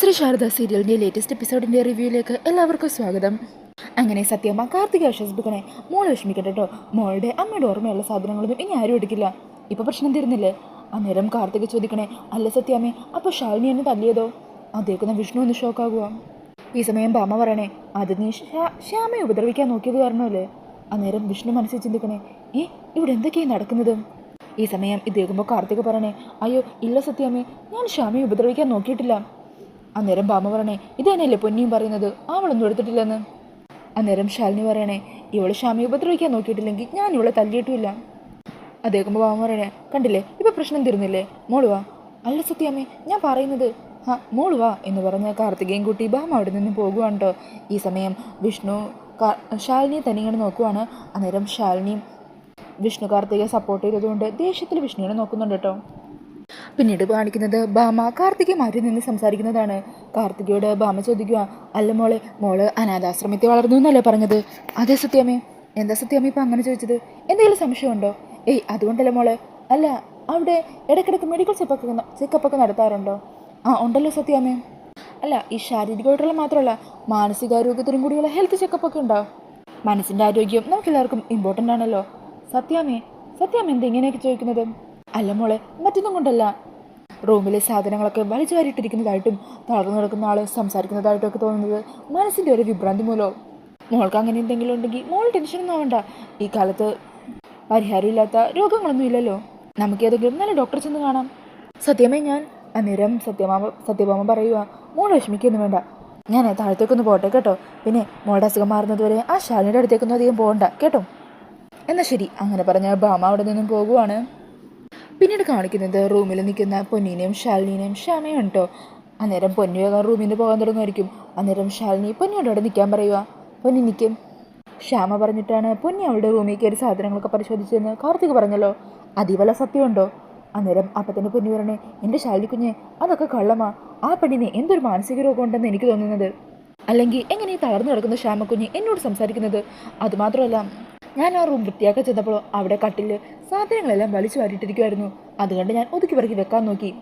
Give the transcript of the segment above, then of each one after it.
ശ്രീ ശാരദ സീരിയലിന്റെ ലേറ്റസ്റ്റ് എപ്പിസോഡിന്റെ റിവ്യൂയിലേക്ക് എല്ലാവർക്കും സ്വാഗതം. അങ്ങനെ സത്യമ്മ കാർത്തിക ആശ്വസിപ്പിക്കണേ. മോൾ വിഷമിക്കട്ടെ കേട്ടോ മോളുടെ അമ്മയുടെ ഓർമ്മയുള്ള സാധനങ്ങളൊന്നും ഇനി ആരും എടുക്കില്ല. ഇപ്പൊ പ്രശ്നം തീർന്നില്ലേ? അന്നേരം കാർത്തിക ചോദിക്കണേ അല്ല സത്യാമ്മേ അപ്പൊ ശാലിനി എന്നെ തല്ലിയതോ? അതേക്കുന്ന വിഷ്ണു ഒന്ന് ഷോക്കാകുക ഈ സമയം ബാമ പറയണേ അത് നീ ശ്യാ- ശ്യാമയെ ഉപദ്രവിക്കാൻ നോക്കിയത് കാരണമല്ലേ? അന്നേരം വിഷ്ണു മനസ്സിൽ ചിന്തിക്കണേ ഏ ഇവിടെ എന്തൊക്കെയാണ് നടക്കുന്നത്? ഈ സമയം ഇത് കേൾക്കുമ്പോൾ കാർത്തിക പറയണേ അയ്യോ ഇല്ല സത്യാമ്മേ ഞാൻ ശ്യാമയെ ഉപദ്രവിക്കാൻ നോക്കിയിട്ടില്ല. അന്നേരം ബാമ പറയണേ ഇതന്നെയല്ലേ തന്നെയല്ലേ പൊന്നിയും പറയുന്നത്? അവളൊന്നും എടുത്തിട്ടില്ലെന്ന്. അന്നേരം ശാലിനി പറയണേ ഇവൾ ഷാമി ഉപദ്രവിക്കാൻ നോക്കിയിട്ടില്ലെങ്കിൽ ഞാൻ ഇവളെ തല്ലിയിട്ടുമില്ല. അതേക്കുമ്പോൾ ബാമ പറയണേ കണ്ടില്ലേ ഇപ്പൊ പ്രശ്നം തീർന്നില്ലേ? മോളുവാ അല്ല സത്യാമ്മേ ഞാൻ പറയുന്നത് ആ മോളുവാ എന്ന് പറഞ്ഞ കാർത്തികയും കുട്ടി ബാമ അവിടെ നിന്ന് പോകുവാണ് ഈ സമയം വിഷ്ണു ശാലിനിയെ തന്നെ ഇങ്ങനെ നോക്കുവാണ്. അന്നേരം ശാലിനിയും വിഷ്ണു കാർത്തികയെ സപ്പോർട്ട് ചെയ്തതുകൊണ്ട് ദേഷ്യത്തിൽ വിഷ്ണുവിനെ നോക്കുന്നുണ്ട് കേട്ടോ പിന്നീട് കാണിക്കുന്നത് ഭാമ കാർത്തികയെ മാറ്റി നിന്ന് സംസാരിക്കുന്നതാണ്. കാർത്തികയോട് ഭാമ ചോദിക്കുക അല്ല മോളെ മോൾ അനാഥാശ്രമത്തിൽ വളർന്നു എന്നല്ലേ പറഞ്ഞത്? അതെ സത്യാമ്മേ. എന്താ സത്യാമ്മ ഇപ്പം അങ്ങനെ ചോദിച്ചത്? എന്തെങ്കിലും സംശയമുണ്ടോ? ഏയ് അതുകൊണ്ടല്ലേ മോളെ. അല്ല അവിടെ ഇടയ്ക്കിടയ്ക്ക് മെഡിക്കൽ ചെക്കപ്പൊക്കെ ചെക്കപ്പൊക്കെ നടത്താറുണ്ടോ? ആ ഉണ്ടല്ലോ സത്യാമ്മേ. അല്ല ഈ ശാരീരികമായിട്ടുള്ള മാത്രമല്ല മാനസികാരോഗ്യത്തിനും കൂടിയുള്ള ഹെൽത്ത് ചെക്കപ്പൊക്കെ ഉണ്ടോ? മനസ്സിന്റെ ആരോഗ്യം നമുക്കെല്ലാവർക്കും ഇമ്പോർട്ടന്റ് ആണല്ലോ. സത്യാമ്മേ സത്യാമ്മ എന്താ ഇങ്ങനെയൊക്കെ ചോദിക്കുന്നത്? അല്ല മോളെ മറ്റൊന്നും കൊണ്ടല്ല. റൂമിലെ സാധനങ്ങളൊക്കെ വലിച്ചു വാരിയിട്ടിരിക്കുന്നതായിട്ടും തളർന്നു നടക്കുന്ന ആൾ സംസാരിക്കുന്നതായിട്ടും ഒക്കെ തോന്നുന്നത് മനസ്സിന്റെ ഒരു വിഭ്രാന്തി മൂലോ. മോൾക്ക് അങ്ങനെ എന്തെങ്കിലും ഉണ്ടെങ്കിൽ മോൾ ടെൻഷനൊന്നും ആവണ്ട. ഈ കാലത്ത് പരിഹാരമില്ലാത്ത രോഗങ്ങളൊന്നും ഇല്ലല്ലോ. നമുക്ക് ഏതെങ്കിലും നല്ല ഡോക്ടറെ ചെന്ന് കാണാം. സത്യമേ ഞാൻ അന്നേരം സത്യമാമ സത്യഭാമ പറയുക മോൾ വിഷമിക്കൊന്നും വേണ്ട. ഞാൻ താഴത്തേക്കൊന്ന് പോട്ടെ കേട്ടോ. പിന്നെ മോളുടെ അസുഖം മാറുന്നതുവരെ ആ ശാലിയുടെ അടുത്തേക്കൊന്നും അധികം പോകണ്ട കേട്ടോ? എന്നാൽ ശരി അങ്ങനെ പറഞ്ഞ ഭാമ അവിടെ നിന്നും പോകുവാണ്. പിന്നീട് കാണിക്കുന്നത് റൂമിൽ നിൽക്കുന്ന പൊന്നിനെയും ശാലിനിയും ശ്യാമയും കേട്ടോ അന്നേരം പൊന്നു നിന്ന് പോകാൻ തുടങ്ങുമായിരിക്കും. അന്നേരം ശാലിനി പൊന്നിയോട് അവിടെ നിൽക്കാൻ പറയുക പൊന്നി നിൽക്കും. ശ്യാമ പറഞ്ഞിട്ടാണ് പൊന്നി അവളുടെ റൂമിൽ കയറി സാധനങ്ങളൊക്കെ പരിശോധിച്ചതെന്ന് കാർത്തിക് പറഞ്ഞല്ലോ. അതീവല സത്യമുണ്ടോ? അന്നേരം അപ്പം തന്നെ പൊന്നി പറഞ്ഞേ എന്റെ ശാലിനി കുഞ്ഞ് അതൊക്കെ കള്ളമാ. ആ പെണ്ണിന് എന്തൊരു മാനസിക രോഗം ഉണ്ടെന്ന് എനിക്ക് തോന്നുന്നത്? അല്ലെങ്കിൽ എങ്ങനെ തളർന്നു കിടക്കുന്ന ശ്യാമക്കുഞ്ഞ് എന്നോട് സംസാരിക്കുന്നത്? അതുമാത്രമല്ല ഞാൻ ആ റൂം വൃത്തിയാക്കാൻ ചെന്നപ്പോൾ അവിടെ കട്ടിൽ സാധനങ്ങളെല്ലാം വലിച്ചു വാരിയിട്ടിരിക്കുമായിരുന്നു അതുകൊണ്ട് ഞാൻ ഒതുക്കി പറക്കി വെക്കാൻ നോക്കി.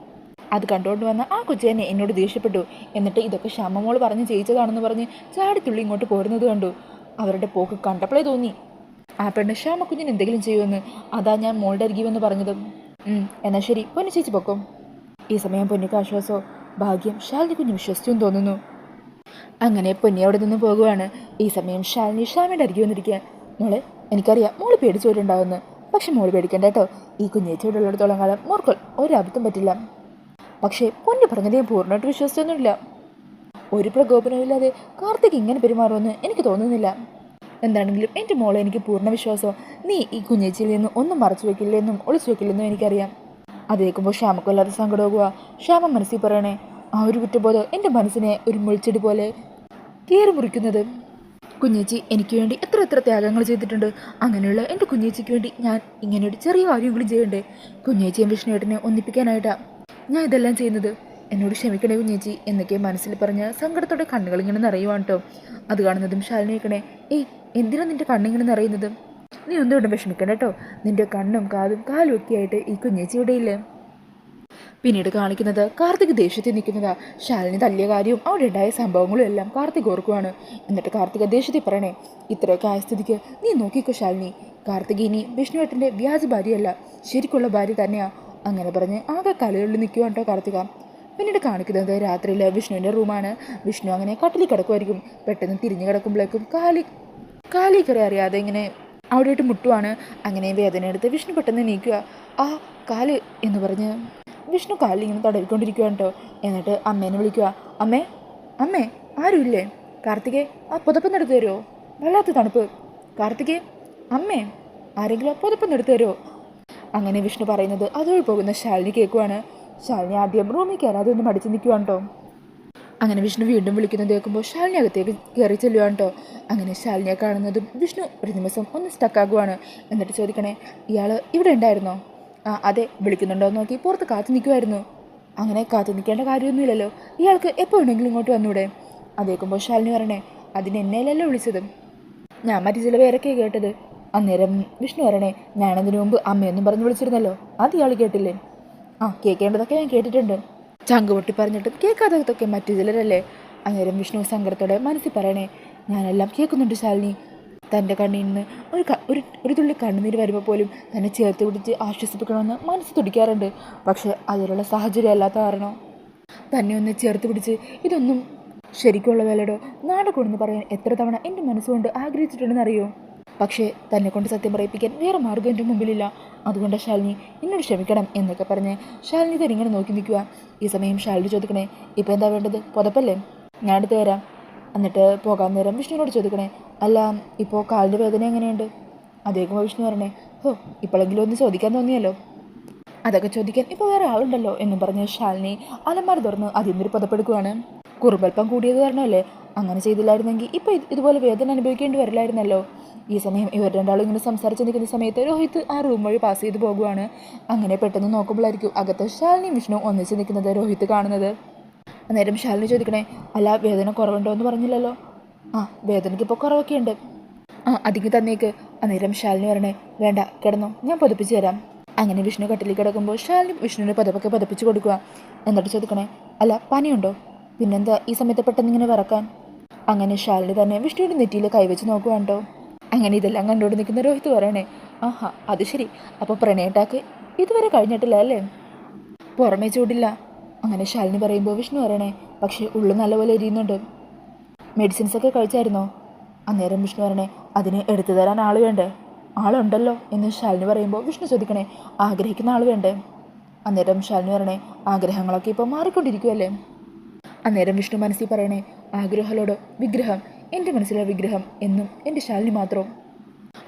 അത് കണ്ടുകൊണ്ട് വന്ന ആ കൊച്ചു തന്നെ എന്നോട് ദേഷ്യപ്പെട്ടു. എന്നിട്ട് ഇതൊക്കെ ശ്യാമമോൾ പറഞ്ഞ് ചെയ്യിച്ചതാണെന്ന് പറഞ്ഞ് ചാടിത്തുള്ളി ഇങ്ങോട്ട് പോരുന്നത് കണ്ടു. അവരുടെ പോക്ക് കണ്ടപ്പോഴേ തോന്നി. ആ പെണ്ണ് ശ്യാമക്കുഞ്ഞിന് എന്തെങ്കിലും ചെയ്യുമെന്ന്. അതാ ഞാൻ മോളുടെ അരികുമെന്ന് പറഞ്ഞത്. എന്നാൽ എന്നാ ശരി. പൊന്നു ചേച്ചി പൊക്കും. ഈ സമയം പൊന്നിക്ക് ആശ്വാസോ ഭാഗ്യം ശാലിനി കുഞ്ഞ് വിശ്വസിച്ചു തോന്നുന്നു. അങ്ങനെ പൊന്നി അവിടെ നിന്ന് പോകുവാണ്. ഈ സമയം ശാലിനി ഷാമിയുടെ അരികെ വന്നിരിക്കുക മോളെ എനിക്കറിയാം മോൾ പേടിച്ചോരുണ്ടാവുമെന്ന് പക്ഷെ മോൾ പേടിക്കണ്ട കേട്ടോ ഈ കുഞ്ഞേച്ചിയുടെ ഉള്ളിടത്തോളം കാലം മോർക്കോൾ ഒരബദ്ധം പറ്റില്ല. പക്ഷേ പൊന്നു പറഞ്ഞത് ഞാൻ പൂർണമായിട്ട് വിശ്വസിച്ചൊന്നുമില്ല. ഒരു പ്രകോപനവും ഇല്ലാതെ കാർത്തിക് ഇങ്ങനെ പെരുമാറുമെന്ന് എനിക്ക് തോന്നുന്നില്ല. എന്താണെങ്കിലും എന്റെ മോളെ എനിക്ക് പൂർണ വിശ്വാസം. നീ ഈ കുഞ്ഞേച്ചിയിൽ നിന്ന് ഒന്നും മറച്ചു വെക്കില്ലെന്നും ഒളിച്ചു വെക്കില്ലെന്നും എനിക്കറിയാം. അത് കേൾക്കുമ്പോൾ ശ്യാമക്ക് വല്ലാതെ സങ്കടമാകുക ശ്യാമ മനസ്സിൽ പറയണേ ആ ഒരു കുറ്റബോധം എന്റെ മനസ്സിനെ ഒരു മുളിച്ചെടി പോലെ കീറി മുറിക്കുന്നത്. കുഞ്ഞേച്ചി എനിക്ക് വേണ്ടി എത്ര എത്ര ത്യാഗങ്ങൾ ചെയ്തിട്ടുണ്ട്. അങ്ങനെയുള്ള എന്റെ കുഞ്ഞേച്ചിക്ക് വേണ്ടി ഞാൻ ഇങ്ങനെ ഒരു ചെറിയ കാര്യങ്ങളും ചെയ്യണ്ടേ? കുഞ്ഞേച്ചിയും വിഷ്ണുവേട്ടനെ ഒന്നിപ്പിക്കാനായിട്ടാ ഞാൻ ഇതെല്ലാം ചെയ്യുന്നത്. എന്നോട് ക്ഷമിക്കണേ കുഞ്ഞേച്ചി എന്നൊക്കെ മനസ്സിൽ പറഞ്ഞ് സങ്കടത്തോടെ കണ്ണുകൾ ഇങ്ങനെ നിറയുവാണ് കേട്ടോ അത് കാണുന്നതും ശാലിനി കേൾക്കണേ ഏയ് എന്തിനാ നിന്റെ കണ്ണിങ്ങനെ നിറയുന്നത്? നീ ഒന്നും ഇവിടെ വിഷമിക്കണ്ട കേട്ടോ നിന്റെ കണ്ണും കാതും കാലും ഒക്കെ ആയിട്ട് ഈ കുഞ്ഞേച്ചി ഇവിടെ ഇല്ലേ? പിന്നീട് കാണിക്കുന്നത് കാർത്തിക് ദേഷ്യത്തിൽ നിൽക്കുന്നത്. ശാലിനി തല്ലിയ കാര്യവും അവിടെ ഉണ്ടായ സംഭവങ്ങളും എല്ലാം കാർത്തിക് ഓർക്കുവാണ്. എന്നിട്ട് കാർത്തിക് ദേഷ്യത്തിൽ പറയണേ ഇത്രയൊക്കെ ആയ സ്ഥിതിക്ക് നീ നോക്കിക്കോ ശാലിനി. കാർത്തിക് ഇനി വിഷ്ണുവേട്ടന്റെ വ്യാജ ഭാര്യയല്ല. ശരിക്കുള്ള ഭാര്യ തന്നെയാ. അങ്ങനെ പറഞ്ഞ് ആകെ കലകളിൽ നിൽക്കുവാണ് കേട്ടോ കാർത്തിക. പിന്നീട് കാണിക്കുന്നത് രാത്രിയിൽ വിഷ്ണുവിന്റെ റൂമാണ്. വിഷ്ണു അങ്ങനെ കട്ടിലിൽ കിടക്കുമായിരിക്കും പെട്ടെന്ന് തിരിഞ്ഞു കിടക്കുമ്പോഴേക്കും കാലി കാലി കയറി അറിയാതെ ഇങ്ങനെ അവിടെയായിട്ട് മുട്ടുവാണ്. അങ്ങനെ വേദന എടുത്ത് വിഷ്ണു പെട്ടെന്ന് നീക്കുക ആ കാൽ എന്ന് പറഞ്ഞ് വിഷ്ണു കാലിൽ ഇങ്ങനെ തടവിക്കൊണ്ടിരിക്കുകയാണ് കേട്ടോ എന്നിട്ട് അമ്മേനെ വിളിക്കുക അമ്മേ അമ്മേ ആരുമില്ലേ? കാർത്തികേ ആ പുതപ്പൊന്ന് എടുത്തു തരുമോ വല്ലാത്ത തണുപ്പ്. കാർത്തികേ അമ്മേ ആരെങ്കിലും ആ പുതപ്പൊന്ന് എടുത്തു തരുമോ അങ്ങനെ വിഷ്ണു പറയുന്നത് അതുവഴി പോകുന്ന ശാലിനി കേൾക്കുവാണ്. ശാലിനി ആദ്യം റൂമിൽ കയറാതെ ഒന്ന് മടിച്ച് നിൽക്കുവാണ് കേട്ടോ അങ്ങനെ വിഷ്ണു വീണ്ടും വിളിക്കുന്നത് കേൾക്കുമ്പോൾ ശാലിനി അകത്തേക്ക് കയറി ചെല്ലുവാണ് കേട്ടോ അങ്ങനെ ശാലിനിയെ കാണുന്നതും വിഷ്ണു ഒരു ദിവസം ഒന്ന് സ്റ്റക്കാകുവാണ് എന്നിട്ട് ചോദിക്കണേ ഇയാൾ ഇവിടെ ഉണ്ടായിരുന്നോ? ആ അതെ വിളിക്കുന്നുണ്ടോ നോക്കി പുറത്ത് കാത്തു നിൽക്കുമായിരുന്നു അങ്ങനെ കാത്തു നിൽക്കേണ്ട കാര്യമൊന്നുമില്ലല്ലോ. ഇയാൾക്ക് എപ്പോൾ വേണമെങ്കിലും ഇങ്ങോട്ട് വന്നൂടെ? അതേക്കുമ്പോൾ ശാലിനി പറയണേ അതിന് എന്നെയല്ലല്ലോ വിളിച്ചത്. ഞാൻ മറ്റു ചില പേരൊക്കെ കേട്ടത്. അന്നേരം വിഷ്ണു പറയണേ ഞാനതിനു മുമ്പ് അമ്മയൊന്നും പറഞ്ഞു വിളിച്ചിരുന്നല്ലോ. അത് ഇയാൾ കേട്ടില്ലേ? ആ കേൾക്കേണ്ടതൊക്കെ ഞാൻ കേട്ടിട്ടുണ്ട്. ചങ്ക് പൊട്ടി പറഞ്ഞിട്ടും കേൾക്കാത്തതൊക്കെ മറ്റു ചിലരല്ലേ? അന്നേരം വിഷ്ണു സങ്കടത്തോടെ മനസ്സിൽ പറയണേ ഞാനെല്ലാം കേൾക്കുന്നുണ്ട് ശാലിനി. തന്റെ കണ്ണിൽ നിന്ന് ഒരു ഒരു ഒരു തുള്ളി കണ്ണുനീര് വരുമ്പോൾ പോലും തന്നെ ചേർത്ത് പിടിച്ച് ആശ്വസിപ്പിക്കണമെന്ന് മനസ്സ് തുടിക്കാറുണ്ട്. പക്ഷേ അതിനുള്ള സാഹചര്യം അല്ലാത്ത കാരണം. തന്നെ ഒന്ന് ചേർത്ത് പിടിച്ച് ഇതൊന്നും ശരിക്കുള്ള ശരിക്കുള്ളതല്ലടോ കൊണ്ടെന്ന് പറയാൻ എത്ര തവണ എന്റെ മനസ്സുകൊണ്ട് ആഗ്രഹിച്ചിട്ടുണ്ടെന്ന് അറിയോ പക്ഷേ തന്നെ കൊണ്ട് സത്യം പറയിപ്പിക്കാൻ വേറെ മാർഗം എന്റെ മുമ്പിലില്ല. അതുകൊണ്ട് ശാലിനി എന്നോട് ക്ഷമിക്കണം എന്നൊക്കെ പറഞ്ഞ് ശാലിനി തന്നെ ഇങ്ങനെ നോക്കി നിൽക്കുക ഈ സമയം ശാലിനി ചോദിക്കണേ ഇപ്പോൾ എന്താ വേണ്ടത്? പുതപ്പല്ലേ? ഞാൻ എടുത്ത് തരാം എന്നിട്ട് പോകാൻ നേരം വിഷ്ണുവിനോട് ചോദിക്കണേ അല്ല ഇപ്പോൾ കാലിന്റെ വേദന എങ്ങനെയുണ്ട്? അദ്ദേഹം വിഷ്ണു പറഞ്ഞേ ഹോ ഇപ്പോഴെങ്കിലും ഒന്ന് ചോദിക്കാൻ തോന്നിയല്ലോ. അതൊക്കെ ചോദിക്കാൻ ഇപ്പോൾ വേറെ ആളുണ്ടല്ലോ എന്നും പറഞ്ഞ് ശാലിനി അലമാർ തുറന്ന് അതിൽ നിന്നൊരു പുതപ്പെടുക്കുകയാണ് കുറുമ്പൽപ്പം കൂടിയത് കാരണമല്ലേ? അങ്ങനെ ചെയ്തില്ലായിരുന്നെങ്കിൽ ഇപ്പോൾ ഇതുപോലെ വേദന അനുഭവിക്കേണ്ടി വരില്ലായിരുന്നല്ലോ. ഈ സമയം ഇവർ രണ്ടാളും ഇങ്ങനെ സംസാരിച്ച് നിൽക്കുന്ന സമയത്ത് രോഹിത് ആ റൂം വഴി പാസ് ചെയ്ത് പോകുവാണ്. അങ്ങനെ പെട്ടെന്ന് നോക്കുമ്പോഴായിരിക്കും അകത്ത് ശാലിനി വിഷ്ണു ഒന്നിച്ച് നിൽക്കുന്നത് രോഹിത് കാണുന്നത്. അന്നേരം ശാലിനി ചോദിക്കണേ അല്ല വേദന കുറവുണ്ടോ എന്ന് പറഞ്ഞില്ലല്ലോ? ആ വേദനയ്ക്ക് ഇപ്പോൾ കുറവൊക്കെ ഉണ്ട് ആ അതിക്ക് തന്നേക്ക്. അന്നേരം ശാലിനി പറയണേ വേണ്ട കിടന്നോ. ഞാൻ പതിപ്പിച്ച് തരാം അങ്ങനെ വിഷ്ണു കട്ടിലേക്ക് കിടക്കുമ്പോൾ ശാലിനി വിഷ്ണുവിനെ പതപ്പൊക്കെ പതിപ്പിച്ച് കൊടുക്കുക. എന്നിട്ട് ചോദിക്കണേ അല്ല പനിയുണ്ടോ? പിന്നെന്താ ഈ സമയത്ത് പെട്ടെന്ന് ഇങ്ങനെ വിറക്കാൻ? അങ്ങനെ ശാലിനി തന്നെ വിഷ്ണുവിന്റെ നെറ്റിയിൽ കൈവച്ച് നോക്കുകയാണ്ടോ അങ്ങനെ ഇതെല്ലാം കണ്ടുകൊണ്ട് നിൽക്കുന്ന രോഹിത് പറയണേ ആഹാ അത് ശരി. അപ്പോൾ പ്രണയട്ടാക്ക് ഇതുവരെ കഴിഞ്ഞിട്ടില്ല അല്ലേ? പുറമേ ചൂടില്ല. അങ്ങനെ ശാലിനി പറയുമ്പോൾ വിഷ്ണു പറയണേ പക്ഷേ ഉള്ളു നല്ലപോലെ എരിയുന്നുണ്ട്. മെഡിസിൻസ് ഒക്കെ കഴിച്ചായിരുന്നോ? അന്നേരം വിഷ്ണു പറഞ്ഞേ അതിന് എടുത്തു തരാൻ ആൾ വേണ്ടേ? ആളുണ്ടല്ലോ എന്ന് ശാലിനി പറയുമ്പോൾ വിഷ്ണു ചോദിക്കണേ ആഗ്രഹിക്കുന്ന ആൾ വേണ്ടേ? അന്നേരം ശാലിനി പറഞ്ഞേ ആഗ്രഹങ്ങളൊക്കെ ഇപ്പോൾ മാറിക്കൊണ്ടിരിക്കുമല്ലേ അന്നേരം വിഷ്ണു മനസ്സിൽ പറയണേ ആഗ്രഹങ്ങളോട് വിഗ്രഹം എന്റെ മനസ്സിലെ വിഗ്രഹം എന്നും എന്റെ ശാലിനി മാത്രം.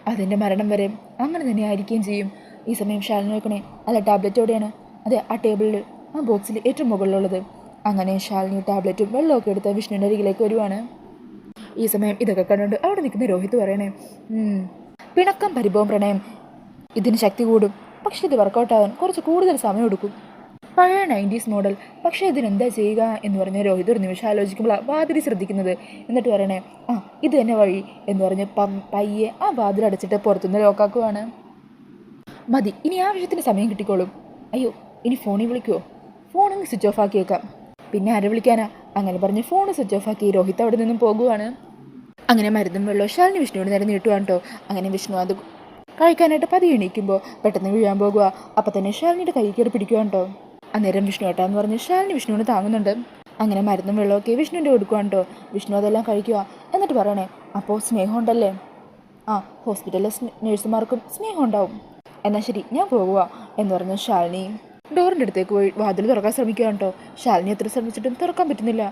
അതിന്റെ മരണം വരെ അങ്ങനെ തന്നെ ആയിരിക്കുകയും ചെയ്യും. ഈ സമയം ശാലിനി നോക്കണേ അല്ല ടാബ്ലറ്റ് എവിടെയാണ്? അതെ ആ ടേബിളിൽ ആ ബോക്സിൽ ഏറ്റവും മുകളിലുള്ളത്. അങ്ങനെ ശാലിനി ടാബ്ലറ്റും വെള്ളമൊക്കെ എടുത്ത് വിഷ്ണുവിന്റെ അരികിലേക്ക് വരുവാണ്. ഈ സമയം ഇതൊക്കെ കണ്ടുകൊണ്ട് അവിടെ നിൽക്കുന്ന രോഹിത് പറയണേ പിണക്കം പരിഭവം പ്രണയം. ഇതിന് ശക്തി കൂടും. പക്ഷെ ഇത് വർക്കൗട്ട് ആവാൻ കുറച്ച് കൂടുതൽ സമയം എടുക്കും. പഴയ നയന്റീസ് മോഡൽ പക്ഷേ ഇതിനെന്താ ചെയ്യുക എന്ന് പറഞ്ഞ് രോഹിത് ഒരു നിമിഷം ആലോചിക്കുമ്പോഴാണ് വാതിരി ശ്രദ്ധിക്കുന്നത്. എന്നിട്ട് പറയണേ ആ ഇത് തന്നെ വഴി എന്ന് പറഞ്ഞ് പം പയ്യെ ആ വാതിൽ അടച്ചിട്ട് പുറത്തുനിന്ന് ലോക്കാക്കുവാണ്. മതി ഇനി ആ വിഷയത്തിന് സമയം കിട്ടിക്കോളും. അയ്യോ ഇനി ഫോണിൽ വിളിക്കുമോ ഫോണിൽ സ്വിച്ച് ഓഫ് ആക്കിയേക്കാം പിന്നെ ആരെ വിളിക്കാനാ? അങ്ങനെ പറഞ്ഞ് ഫോൺ സ്വിച്ച് ഓഫ് ആക്കി രോഹിത് അവിടെ നിന്നും പോകുവാണ്. അങ്ങനെ മരുന്നും വെള്ളവും ശാലിനി വിഷ്ണുവിന് നേരെ നീട്ടുവാണ് കേട്ടോ അങ്ങനെ വിഷ്ണു അത് കഴിക്കാനായിട്ട് പതിയെ എണീക്കുമ്പോൾ പെട്ടെന്ന് വീഴാൻ പോകുക അപ്പം തന്നെ ശാലിനിയുടെ കൈ കയറി പിടിക്കുവാണ് കേട്ടോ അന്നേരം വിഷ്ണു ഏട്ടാന്ന് പറഞ്ഞ് ശാലിനി വിഷ്ണുവിന് താങ്ങുന്നുണ്ട്. അങ്ങനെ മരുന്നും വെള്ളമൊക്കെ വിഷ്ണുവിന്റെ കൊടുക്കുവാണ് കേട്ടോ വിഷ്ണു അതെല്ലാം കഴിക്കുക എന്നിട്ട് പറയണേ അപ്പോൾ സ്നേഹം ഉണ്ടല്ലേ? ആ ഹോസ്പിറ്റലിലെ നേഴ്സുമാർക്കും നഴ്സുമാർക്കും സ്നേഹം ഉണ്ടാവും. എന്നാൽ ശരി ഞാൻ പോകുക എന്ന് പറഞ്ഞ ശാലിനി ഡോറിന്റെ അടുത്തേക്ക് പോയി വാതിൽ തുറക്കാൻ ശ്രമിക്കുകയാണ് കേട്ടോ ശാലിനി എത്ര ശ്രമിച്ചിട്ടും തുറക്കാൻ പറ്റുന്നില്ല.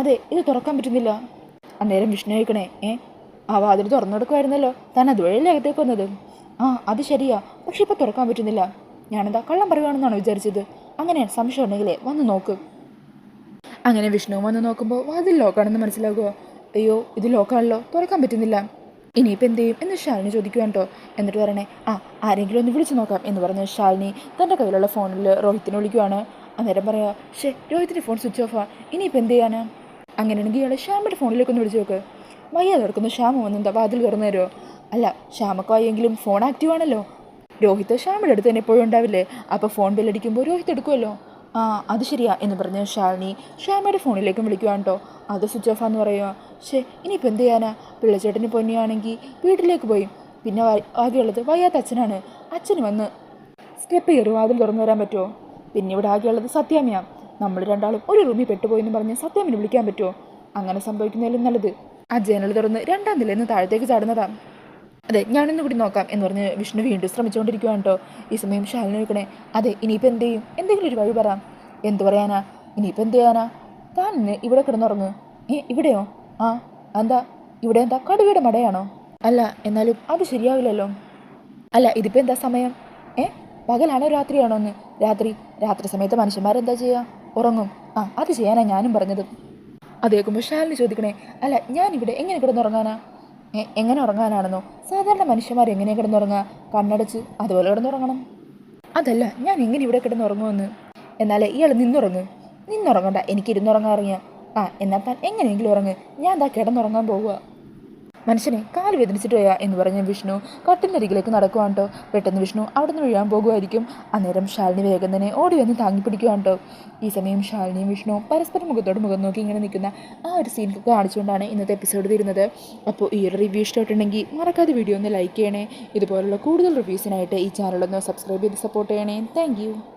അതെ ഇത് തുറക്കാൻ പറ്റുന്നില്ല. അന്നേരം വിഷ്ണു അയക്കണേ ഏ ആ വാതിൽ തുറന്നു കൊടുക്കുമായിരുന്നല്ലോ. താൻ അതുവഴിയല്ലേ അകത്തേക്ക് വന്നത്? ആ അത് ശരിയാ. പക്ഷെ ഇപ്പോൾ തുറക്കാൻ പറ്റുന്നില്ല. ഞാനെന്താ കള്ളം പറയുകയാണെന്നാണ് വിചാരിച്ചത്? അങ്ങനെ സംശയം ഉണ്ടെങ്കിലേ വന്ന് നോക്ക്. അങ്ങനെ വിഷ്ണു വന്ന് നോക്കുമ്പോൾ വാതിൽ ലോക്കാണെന്ന് മനസ്സിലാകുക അയ്യോ ഇത് ലോക്കാണല്ലോ. തുറക്കാൻ പറ്റുന്നില്ല. ഇനിയിപ്പോൾ എന്ത് ചെയ്യും? എന്ന് ശാലിനി ചോദിക്കുവാൻ കേട്ടോ എന്നിട്ട് പറയണേ ആ ആരെങ്കിലും ഒന്ന് വിളിച്ചു നോക്കാം. എന്ന് പറഞ്ഞ് ശാലിനി തന്റെ കയ്യിലുള്ള ഫോണിൽ രോഹിത്തിനെ വിളിക്കുവാണ്. അന്നേരം പറയാ ഷേ രോഹിത്തിന്റെ ഫോൺ സ്വിച്ച് ഓഫാണ് ഇനിയിപ്പോൾ എന്ത് ചെയ്യാനാ? അങ്ങനെയാണെങ്കിൽ ഇയാൾ ശ്യാമിന്റെ ഫോണിലേക്ക് ഒന്ന് വിളിച്ച് നോക്ക്. വയ്യാതെ കിടക്കുന്ന ശ്യാമ വന്നെന്താ വാതിൽ തുറന്നു തരുമോ അല്ല ശ്യാമക്ക് വയ്യെങ്കിലും ഫോൺ ആക്റ്റീവ് ആണല്ലോ. രോഹിത് ശ്യാമിന്റെ അടുത്ത് തന്നെ എപ്പോഴും ഉണ്ടാവില്ലേ? അപ്പോൾ ഫോൺ ബില്ലടിക്കുമ്പോൾ രോഹിത് എടുക്കുമല്ലോ ആ അത് ശരിയാ എന്ന് പറഞ്ഞ് ശാലിനി ശ്യാമയുടെ ഫോണിലേക്കും വിളിക്കുവാണ് കേട്ടോ. അത് സ്വിച്ച് ഓഫ് ആന്ന് പറയുക ശേ ഇനിയിപ്പോൾ എന്ത് ചെയ്യാനാ? പിള്ളച്ചേട്ടന് പൊന്നിയാണെങ്കിൽ വീട്ടിലേക്ക് പോയി. പിന്നെ ആകെയുള്ളത് വയ്യാത്ത അച്ഛനാണ്. അച്ഛന് വന്ന് സ്റ്റെപ്പ് കയറി വാതിൽ തുറന്നു തരാൻ പറ്റുമോ പിന്നെ ഇവിടെ ആകെയുള്ളത് സത്യാമ്മയാ. നമ്മൾ രണ്ടാളും ഒരു റൂമിൽ പെട്ടുപോയി എന്ന് പറഞ്ഞ് സത്യമിനെ വിളിക്കാൻ പറ്റുമോ? അങ്ങനെ സംഭവിക്കുന്നതിലും നല്ലത്. ആ ജനൽ തുറന്ന് രണ്ടാം നിലയിൽ നിന്ന് താഴത്തേക്ക് ചാടുന്നതാ. അതെ ഞാനൊന്ന് കൂടി നോക്കാം എന്ന് പറഞ്ഞ് വിഷ്ണു വീണ്ടും ശ്രമിച്ചുകൊണ്ടിരിക്കുകയാണ് കേട്ടോ. ഈ സമയം ശാലിനി നോക്കണേ അതെ ഇനിയിപ്പോൾ എന്ത് ചെയ്യും? എന്തെങ്കിലും ഒരു വഴി പറ. എന്ത് പറയാനാ? ഇനിയിപ്പോൾ എന്ത് ചെയ്യാനാ? താൻ ഇന്ന് ഇവിടെ കിടന്നുറങ്ങ്. ഏ ഇവിടെയോ? ആ എന്താ? ഇവിടെ എന്താ കടുവയുടെ മടയാണോ? അല്ല എന്നാലും അത് ശരിയാവില്ലല്ലോ. അല്ല ഇതിപ്പോൾ എന്താ സമയം? ഏ പകലാണോ രാത്രിയാണോ ഒന്ന് രാത്രി രാത്രി സമയത്ത് മനുഷ്യന്മാരെന്താ ചെയ്യുക ഉറങ്ങും. ആ അത് ചെയ്യാനാ ഞാനും പറഞ്ഞത്. അത് കേൾക്കുമ്പോൾ ശാലിനി ചോദിക്കണേ അല്ല ഞാനിവിടെ എങ്ങനെ കിടന്നുറങ്ങാനാ? എങ്ങനെ ഉറങ്ങാനാണെന്നോ? സാധാരണ മനുഷ്യന്മാർ എങ്ങനെ കിടന്നുറങ്ങുക കണ്ണടച്ച് അതുപോലെ കിടന്നുറങ്ങണം. അതല്ല ഞാൻ എങ്ങനെ ഇവിടെ കിടന്നുറങ്ങുമെന്ന്? എന്നാലേ ഇയാൾ നിന്നുറങ്ങ്. നിന്നുറങ്ങണ്ട എനിക്ക് ഇരുന്നുറങ്ങാൻ ആ എന്നാൽ താൻ എങ്ങനെയെങ്കിലും ഉറങ്ങ്. ഞാൻ എന്താ കിടന്നുറങ്ങാൻ പോവുക. മനുഷ്യനെ കാൽ വേദനിച്ചിട്ട് വയ്യ എന്ന് പറഞ്ഞ വിഷ്ണു കട്ടിനരികിലേക്ക് നടക്കുവാണ് കേട്ടോ പെട്ടെന്ന് വിഷ്ണു അവിടെ നിന്ന് വീഴാൻ പോകുമായിരിക്കും. അന്നേരം ശാലിനി വേഗം തന്നെ ഓടി വന്ന് താങ്ങി പിടിക്കുവാണ് കേട്ടോ ഈ സമയം ശാലിനിയും വിഷ്ണു പരസ്പരം മുഖത്തോട് മുഖം നോക്കി ഇങ്ങനെ നിൽക്കുന്ന ആ ഒരു സീൻ കാണിച്ചുകൊണ്ടാണ് ഇന്നത്തെ എപ്പിസോഡ് തരുന്നത് അപ്പോൾ ഈ ഒരു റിവ്യൂ ഇഷ്ടമായിട്ടുണ്ടെങ്കിൽ മറക്കാതെ വീഡിയോ ഒന്ന് ലൈക്ക് ചെയ്യണേ. ഇതുപോലുള്ള കൂടുതൽ റിവ്യൂസിനായിട്ട് ഈ ചാനലൊന്ന് സബ്സ്ക്രൈബ് ചെയ്ത് സപ്പോർട്ട് ചെയ്യണേ. താങ്ക്